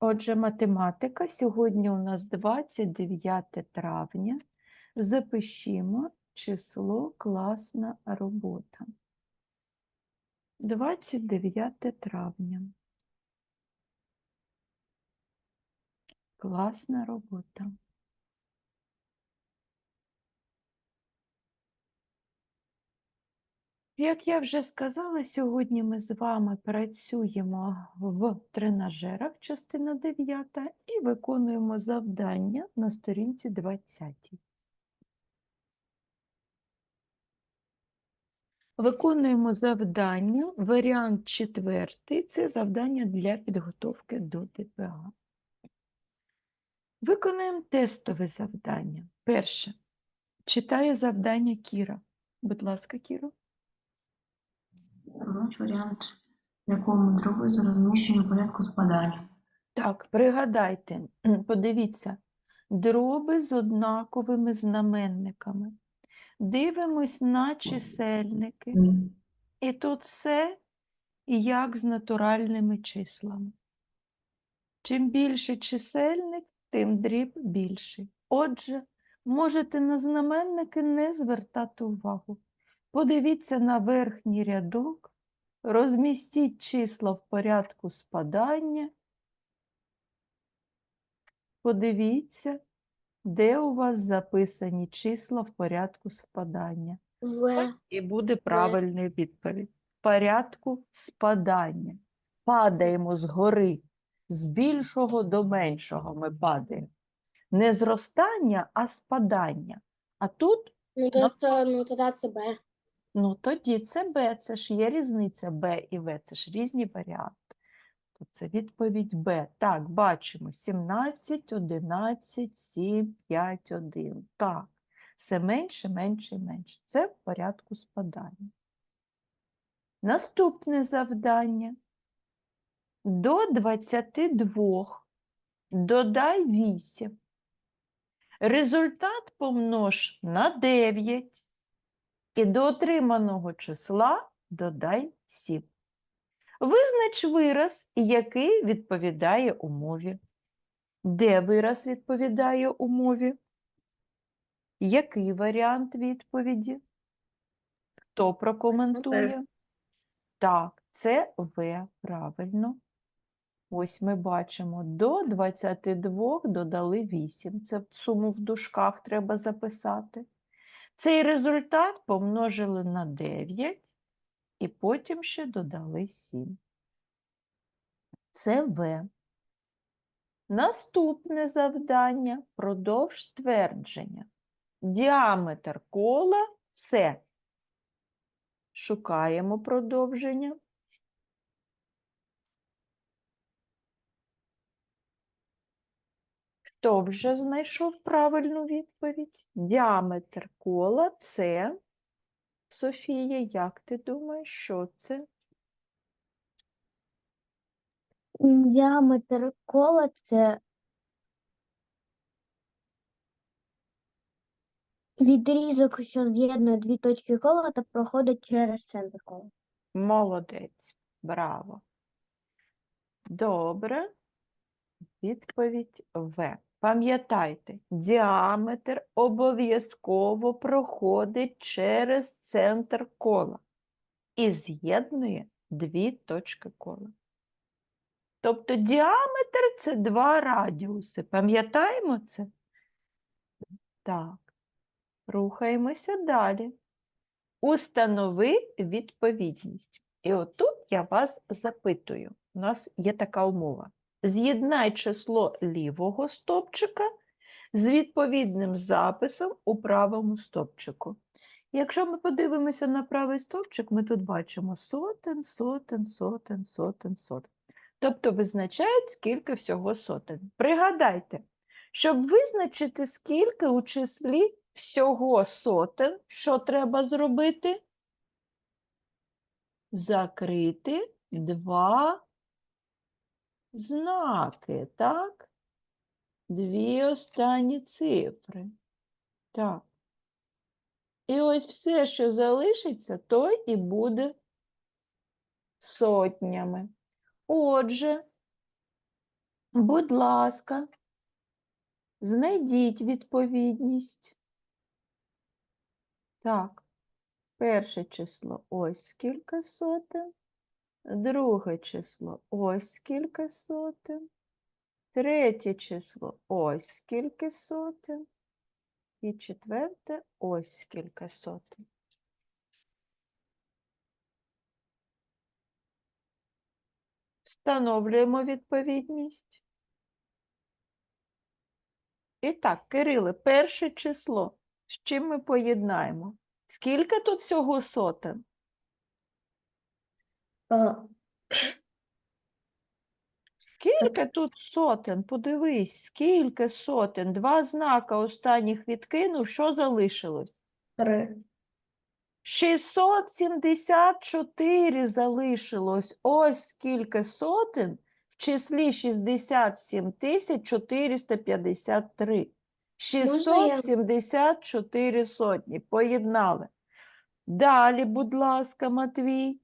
Отже, математика. Сьогодні у нас 29 травня. Запишімо число класна робота. 29 травня. Класна робота. Як я вже сказала, сьогодні ми з вами працюємо в тренажерах, частина 9, і виконуємо завдання на сторінці 20. Виконуємо завдання, варіант четвертий – це завдання для підготовки до ДПА. Виконуємо тестове завдання. Перше. Читає завдання Кіра. Будь ласка, Кіро. Познач варіант, в якому дроби з розміщення порядку спадання. Так, пригадайте, подивіться, дроби з однаковими знаменниками. Дивимось на чисельники, і тут все як з натуральними числами. Чим більше чисельник, тим дріб більший. Отже, можете на знаменники не звертати увагу. Подивіться на верхній рядок, розмістіть числа в порядку спадання. Подивіться, де у вас записані числа в порядку спадання. В. І буде правильна відповідь. В порядку спадання. Падаємо згори, з більшого до меншого ми падаємо. Не зростання, а спадання. А тут Ну, то, це, ну, тоді це Б. Ну, тоді це Б, це ж є різниця Б і В, це ж різні варіанти. То це відповідь Б. Так, бачимо 17, 11, 7, 5, 1. Так, все менше, менше і менше. Це в порядку спадання. Наступне завдання. До 22 додай 8. Результат помнож на 9. І до отриманого числа додай 7. Визнач вираз, який відповідає умові. Де вираз відповідає умові? Який варіант відповіді? Хто прокоментує? Так, це В, правильно. Ось ми бачимо, до 22 додали 8. Це суму в дужках треба записати. Цей результат помножили на 9 і потім ще додали 7. Це В. Наступне завдання продовж твердження. Діаметр кола С. Шукаємо продовження. Хто вже знайшов правильну відповідь? Діаметр кола це. Софія, як ти думаєш, що це? Діаметр кола це відрізок, що з'єднує дві точки кола та проходить через центр кола. Молодець. Браво. Добре. Відповідь В. Пам'ятайте, діаметр обов'язково проходить через центр кола і з'єднує дві точки кола. Тобто діаметр це два радіуси. Пам'ятаємо це? Так. Рухаємося далі. Установи відповідність. І отут я вас запитую. У нас є така умова. З'єднай число лівого стопчика з відповідним записом у правому стопчику. Якщо ми подивимося на правий стовпчик, ми тут бачимо сотен, сотен, сотен, сотен, сотен. Тобто визначають, скільки всього сотен. Пригадайте, щоб визначити, скільки у числі всього сотен, що треба зробити? Закрити два знаки, так? Дві останні цифри. Так. І ось все, що залишиться, то і буде сотнями. Отже, Будь ласка, знайдіть відповідність. Так, перше число ось скільки сотень, друге число ось скільки сотень, третє число ось скільки сотень, і четверте ось скільки сотень. Встановлюємо відповідність. І так, Кириле, перше число. З чим ми поєднаємо? Скільки тут всього сотень? Скільки тут сотень? Подивись, скільки сотень? Два знака останніх відкинув, що залишилось? Три. 674 залишилось. Ось скільки сотень в числі 67 тисяч 453. Можна 674 сотні. Поєднали. Далі, будь ласка, Матвій.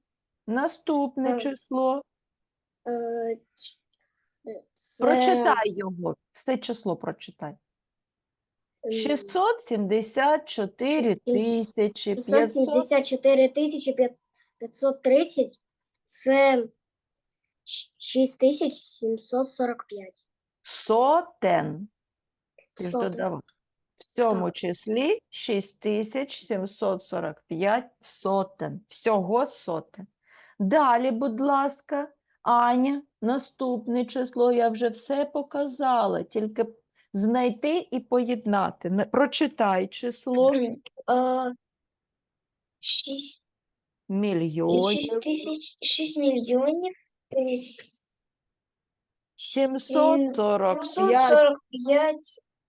Наступне Так. число. Е, ч- е, Це Прочитай його. Все число прочитай. м, 674 тисячі 500 674 тисячі п'ят- 530. Це 6745. сотен. Ти ж Сотень. додавав. В цьому Так. числі 6745 сотен. Всього сотен. Далі, будь ласка, Аня, наступне число. Я вже все показала. Тільки знайти і поєднати. Прочитай число Шість мільйонів. шість мільйонів е, с- 745 745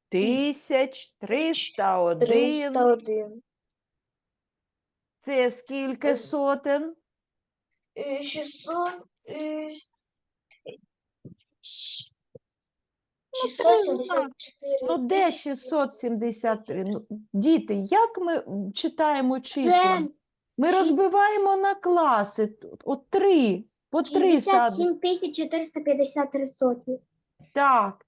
тисяч 301. 301. Це скільки сотен? Е, 600 е, щ- Ну, 674 Ну, де тисячі 673? Ну, діти, як ми читаємо числа? Ми шість- розбиваємо на класи. Тут, От три, по три сади. 67 тисяч 453 сотні. Так.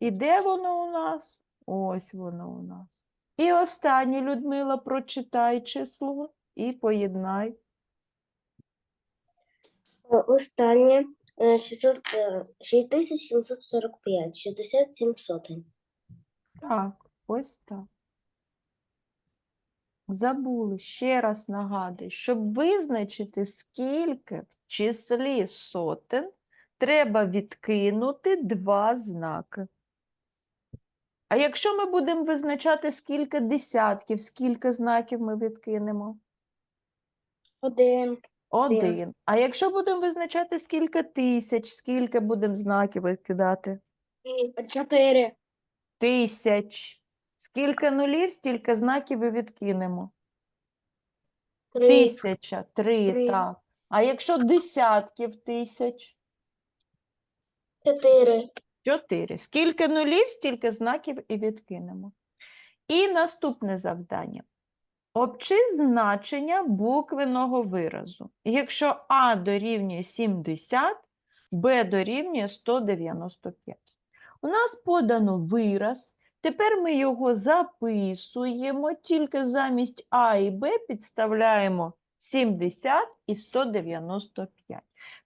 І де воно у нас? Ось воно у нас. І останнє, Людмила, прочитай число і поєднай. Останнє е, 600, е, 6745, 67 сотень. Так, ось так. Забули, ще раз нагадую, щоб визначити, скільки в числі сотень треба відкинути два знаки. А якщо ми будемо визначати, скільки десятків, скільки знаків ми відкинемо? Один. Один. А якщо будемо визначати, скільки тисяч, скільки будемо знаків відкидати? Чотири. Тисяч. Скільки нулів, стільки знаків і відкинемо. Три. Тисяча, три, Три. так. А якщо десятків тисяч? Чотири. Чотири. Скільки нулів, стільки знаків і відкинемо. І наступне завдання. Обчи значення буквеного виразу. Якщо А дорівнює 70, Б дорівнює 195. У нас подано вираз. Тепер ми його записуємо, тільки замість А і Б підставляємо 70 і 195.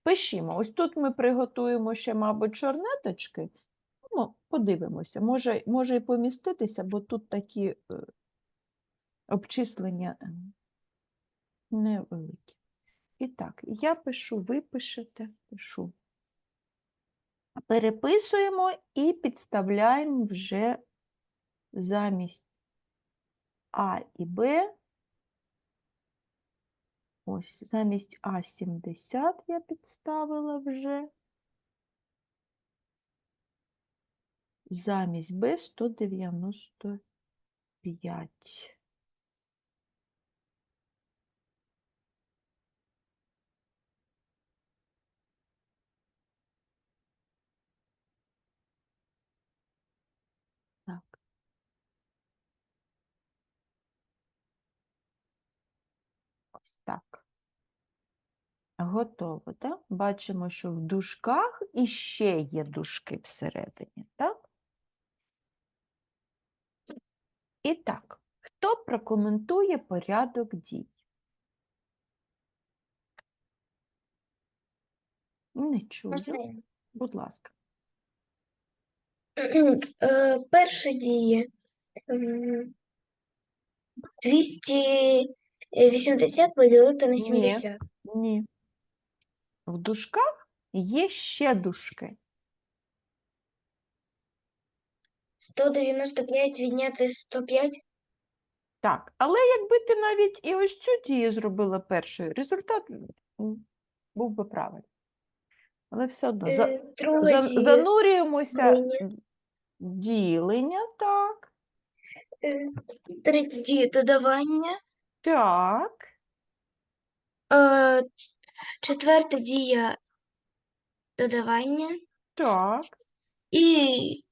Пишімо. Ось тут ми приготуємо ще, мабуть, чорнеточки. Ну, подивимося, може, може і поміститися, бо тут такі е, обчислення е, невеликі. І так, я пишу, ви пишете, пишу. Переписуємо і підставляємо вже замість А і Б. Ось, замість А 70 я підставила вже. Замість Б 195. Так. Готово, так? Бачимо, що в дужках і ще є дужки всередині, так? І так, хто прокоментує порядок дій? Не чую. Будь ласка. Е, перша дія. 200 80 поділити на 70. Ні. В дужках є ще дужки. 195 відняти 105. Так, але якби ти навіть і ось цю дію зробила першою, результат був би правильний. Але все одно за- е, за- занурюємося ділення. ділення, так. е, 30 додавання так, Е, Четверта дія додавання. так. І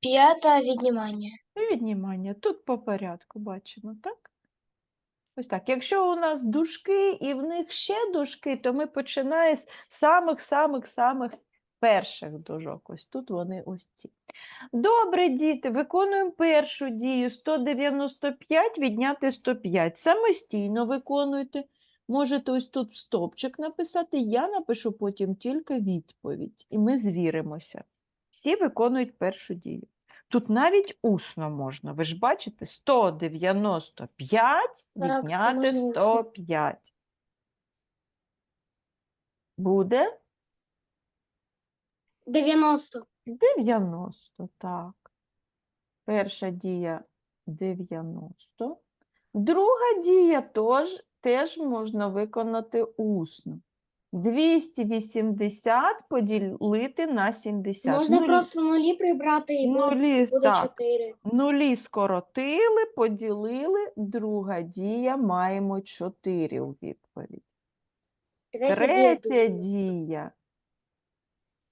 п'ята віднімання. Віднімання. Тут по порядку бачимо, так? Ось так. Якщо у нас дужки і в них ще дужки, то ми починаємо з самих-самих-самих перших дужок. Ось тут вони ось ці. Добре, діти, виконуємо першу дію. 195 відняти 105. Самостійно виконуйте. Можете ось тут в стовпчик написати, я напишу потім тільки відповідь, і ми звіримося. Всі виконують першу дію. Тут навіть усно можна. Ви ж бачите, 195 Так, відняти 105. Буде 90. 90, так. Перша дія 90. Друга дія тож, теж можна виконати усно. 280 поділити на 70. Можна Нулі- просто нулі прибрати і нулі, буде так. 4. Нулі скоротили, поділили, друга дія, маємо 4 у відповідь. Третя дія.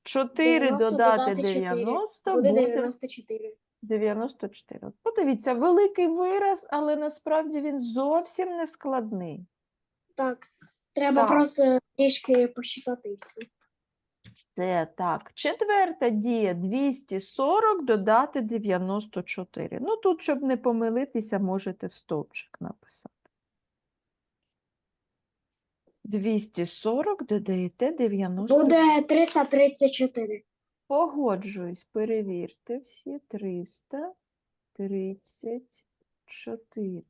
4 90 додати додати 90 Буде буде 94. 94. От Подивіться, великий вираз, але насправді він зовсім не складний. Так. Треба Так. просто трішки посчитати і все. Це так. Четверта дія 240 додати 94. Ну тут, щоб не помилитися, можете в стовпчик написати. 240 додаєте 94. Буде 334. Погоджуюсь, перевірте всі 334.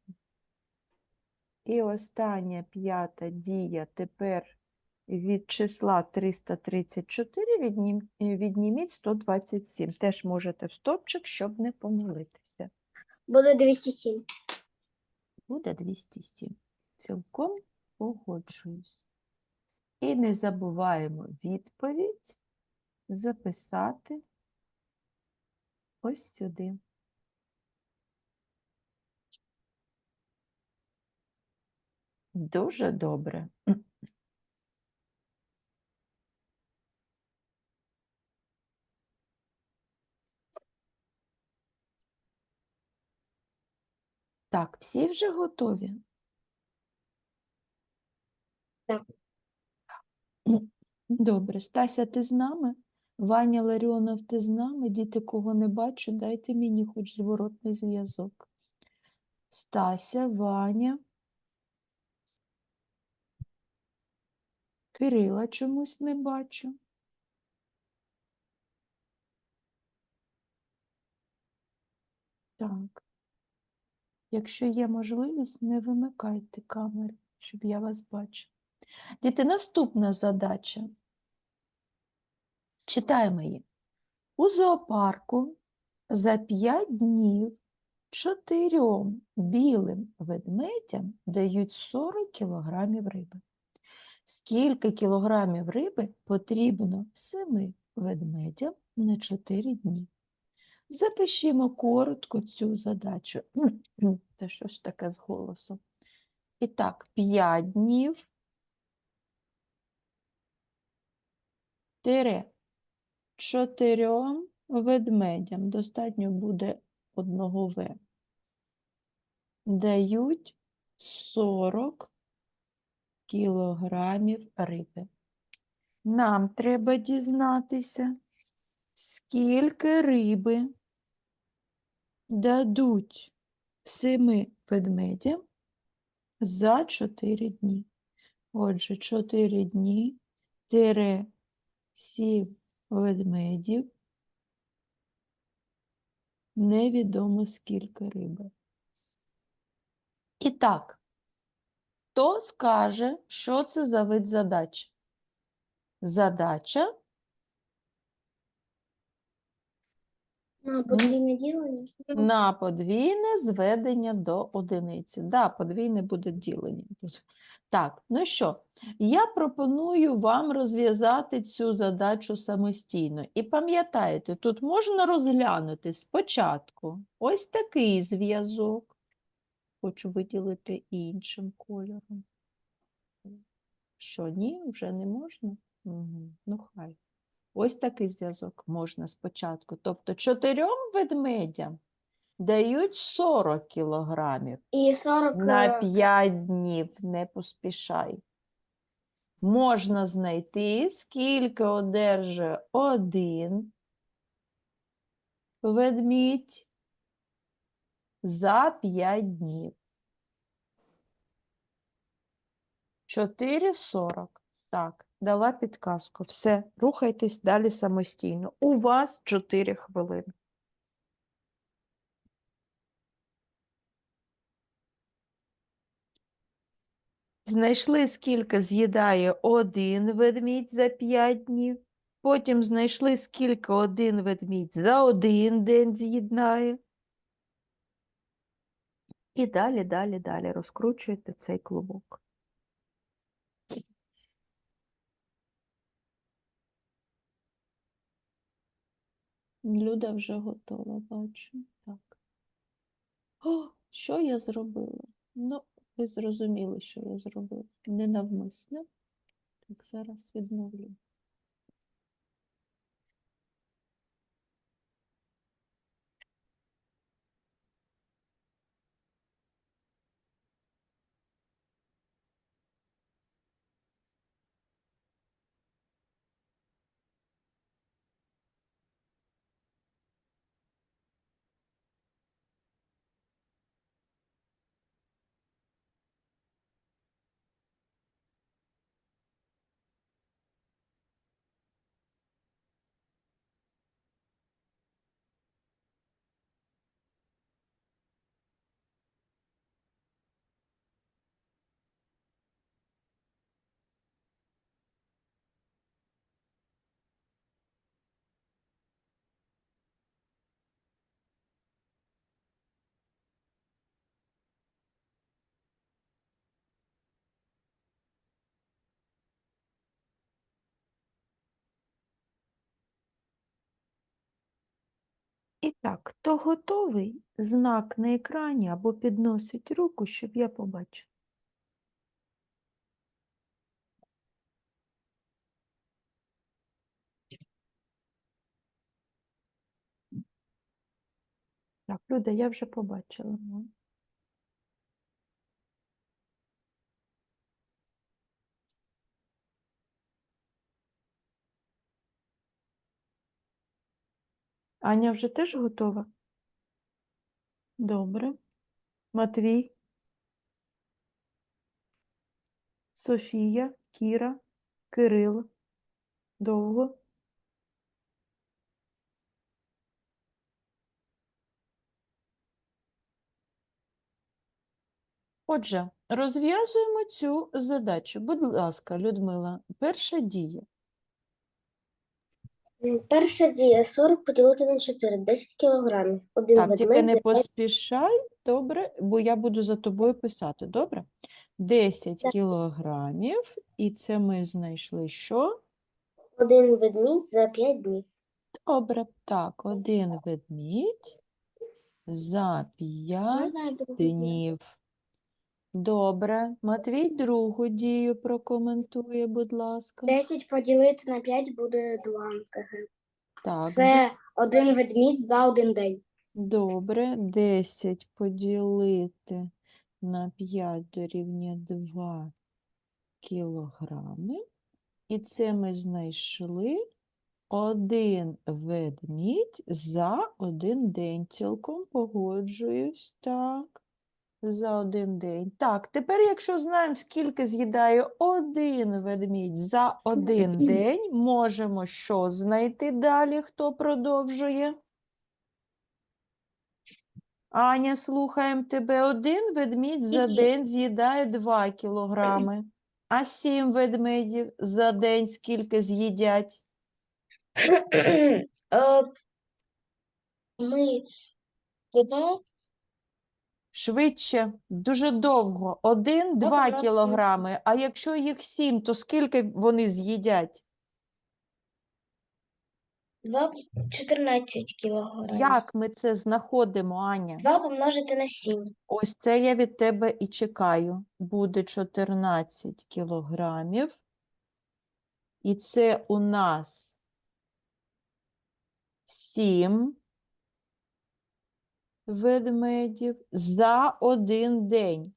І остання п'ята дія тепер від числа 334 віднім, відніміть 127. Теж можете в стопчик, щоб не помилитися. Буде 207. Буде 207. Цілком погоджуюсь. І не забуваємо відповідь записати ось сюди. Дуже добре. Так, всі вже готові? Так. Добре, Стася, ти з нами? Ваня Ларіонов, ти з нами? Діти, кого не бачу, дайте мені хоч зворотний зв'язок. Стася, Ваня. Кирила чомусь не бачу. Так. Якщо є можливість, не вимикайте камери, щоб я вас бачила. Діти, наступна задача. Читаємо її. У зоопарку за 5 днів чотирьом білим ведмедям дають 40 кілограмів риби. Скільки кілограмів риби потрібно семи ведмедям на 4 дні? Запишімо коротко цю задачу. Та що ж таке з голосом? І так, 5 днів тире чотирьом ведмедям, достатньо буде одного В, дають 40 кілограмів риби. Нам треба дізнатися, скільки риби дадуть семи ведмедям за 4 дні. Отже, 4 дні тире 7 ведмедів. Невідомо скільки риби. І так, хто скаже, що це за вид задач? Задача На подвійне ділення. на подвійне зведення до одиниці. Да, подвійне буде ділення. Так, ну що, я пропоную вам розв'язати цю задачу самостійно. І пам'ятаєте, тут можна розглянути спочатку ось такий зв'язок. Хочу виділити іншим кольором. Що, ні, вже не можна? Угу. Ну, хай. Ось такий зв'язок можна спочатку. Тобто чотирьом ведмедям дають 40 кілограмів І 40 на е, 5 днів. Не поспішай. Можна знайти, скільки одержує один ведмідь за 5 днів. 4,40. Так, дала підказку. Все, рухайтесь далі самостійно. У вас 4 хвилини. Знайшли, скільки з'їдає один ведмідь за 5 днів. Потім знайшли, скільки один ведмідь за один день з'їдає. І далі, далі, далі розкручуєте цей клубок. Люда вже готова, бачу. Так. О, що я зробила? Ну, ви зрозуміли, що я зробила. Ненавмисне. Так, зараз відновлю. І так, хто готовий, знак на екрані або підносить руку, щоб я побачила. Так, Люда, я вже побачила. Аня вже теж готова? Добре. Матвій. Софія, Кіра, Кирил. Довго. Отже, розв'язуємо цю задачу. Будь ласка, Людмила, перша дія. Перша дія 40 поділити на 4, 10 кілограмів. Один Так, тільки не поспішай, добре, бо я буду за тобою писати, добре? 10 Так. кілограмів, і це ми знайшли що? один ведмідь за 5 днів. Добре, так, один ведмідь за 5 Можна я другу дію? днів. Добре, Матвій другу дію прокоментує, будь ласка. 10 поділити на 5 буде 2 кг. Так, Це один ведмідь за один день. Добре, 10 поділити на 5 дорівнює 2 кілограми. І це ми знайшли один ведмідь за один день. Цілком погоджуюсь. Так. За один день. Так, тепер, якщо знаємо, скільки з'їдає один ведмідь за один день, можемо що знайти далі, хто продовжує? Аня, слухаємо тебе. Один ведмідь за день з'їдає 2 кілограми. А сім ведмедів за день скільки з'їдять? Е, Ми Швидше, дуже довго. Один, два помножити на сім. кілограми. А якщо їх сім, то скільки вони з'їдять? 2 14 кілограмів. Як ми це знаходимо, Аня? 2 помножити на 7. Ось це я від тебе і чекаю. Буде 14 кілограмів. І це у нас 7 ведмедів за один день.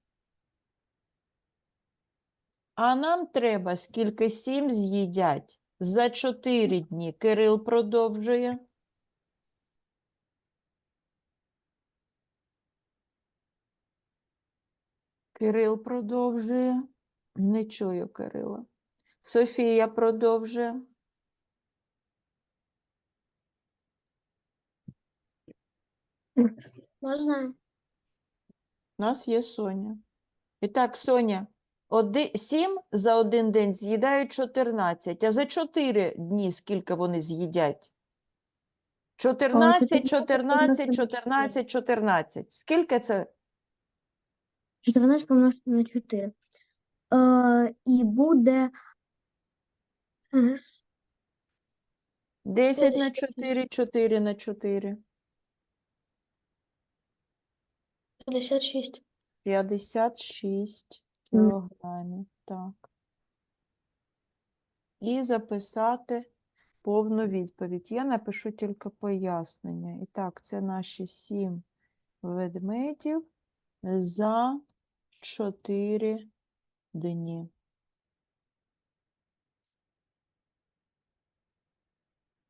А нам треба, скільки 7 з'їдять за 4 дні. Кирил продовжує. Кирил продовжує. Не чую Кирила. Софія продовжує. Можна? У нас є Соня. І так, Соня, оди, 7 за один день з'їдають 14, а за 4 дні скільки вони з'їдять? 14, 14, 14, 14. Скільки це? 14 помножити на 4. Е, і буде зараз, 10 на 4, 4 на 4. 56. 56 Мгм. кілограмів. Так. І записати повну відповідь. Я напишу тільки пояснення. І так, це наші 7 ведмедів за 4 дні.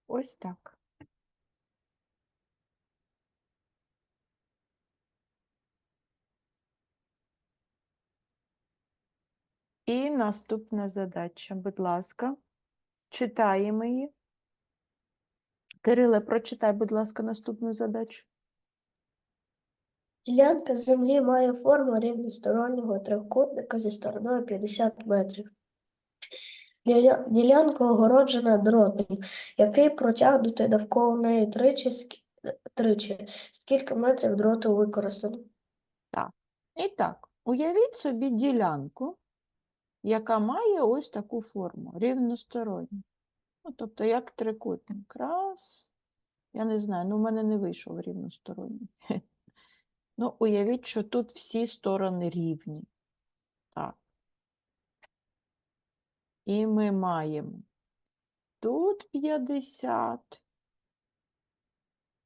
Ось так. І наступна задача, будь ласка, читаємо її. Кириле, прочитай, будь ласка, наступну задачу. Ділянка землі має форму рівностороннього трикутника зі стороною 50 метрів. Ділянка огороджена дротом, який протягнутий навколо неї тричі, тричі. Скільки метрів дроту використано? Так. І так, уявіть собі ділянку, яка має ось таку форму, рівносторонню. Ну, тобто, як трикутник. Раз. Я не знаю, ну в мене не вийшов рівносторонній. Ну, уявіть, що тут всі сторони рівні. Так. І ми маємо тут 50,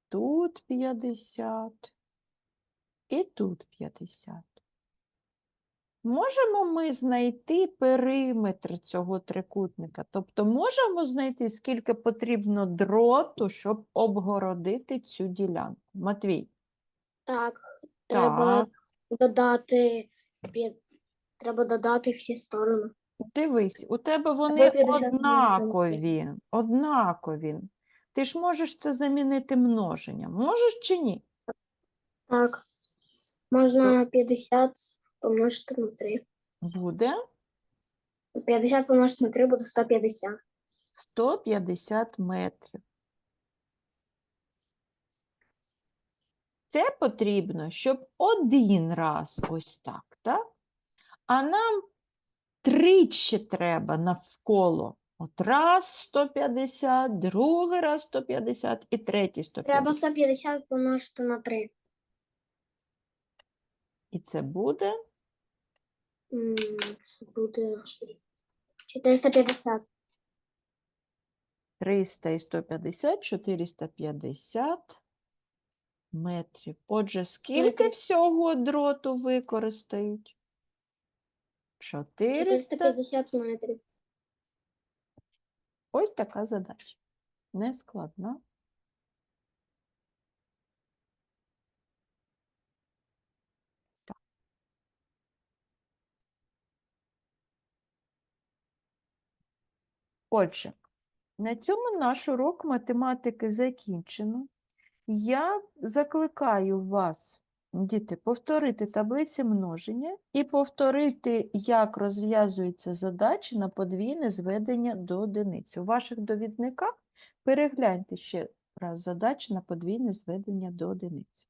тут 50 і тут 50. Можемо ми знайти периметр цього трикутника? Тобто можемо знайти, скільки потрібно дроту, щоб обгородити цю ділянку? Матвій. Так, треба Так, додати, треба додати всі сторони. дивись, у тебе вони однакові, однакові. Ти ж можеш це замінити множенням. Можеш чи ні? Так, можна 50 помножити на 3. Буде 50 помножити на 3 буде 150. 150 метрів. Це потрібно, щоб один раз ось так, так? А нам тричі треба навколо. От раз 150, другий раз 150 і третій 150. Треба 150 помножити на 3. І це буде Це буде 450. 300 і 150, 450 метрів. Отже, скільки Метрів. всього дроту використають? 400. 450 метрів. Ось така задача. Нескладна. Отже, на цьому наш урок математики закінчено. Я закликаю вас, діти, повторити таблиці множення і повторити, як розв'язуються задачі на подвійне зведення до одиниці. У ваших довідниках перегляньте ще раз задачі на подвійне зведення до одиниці.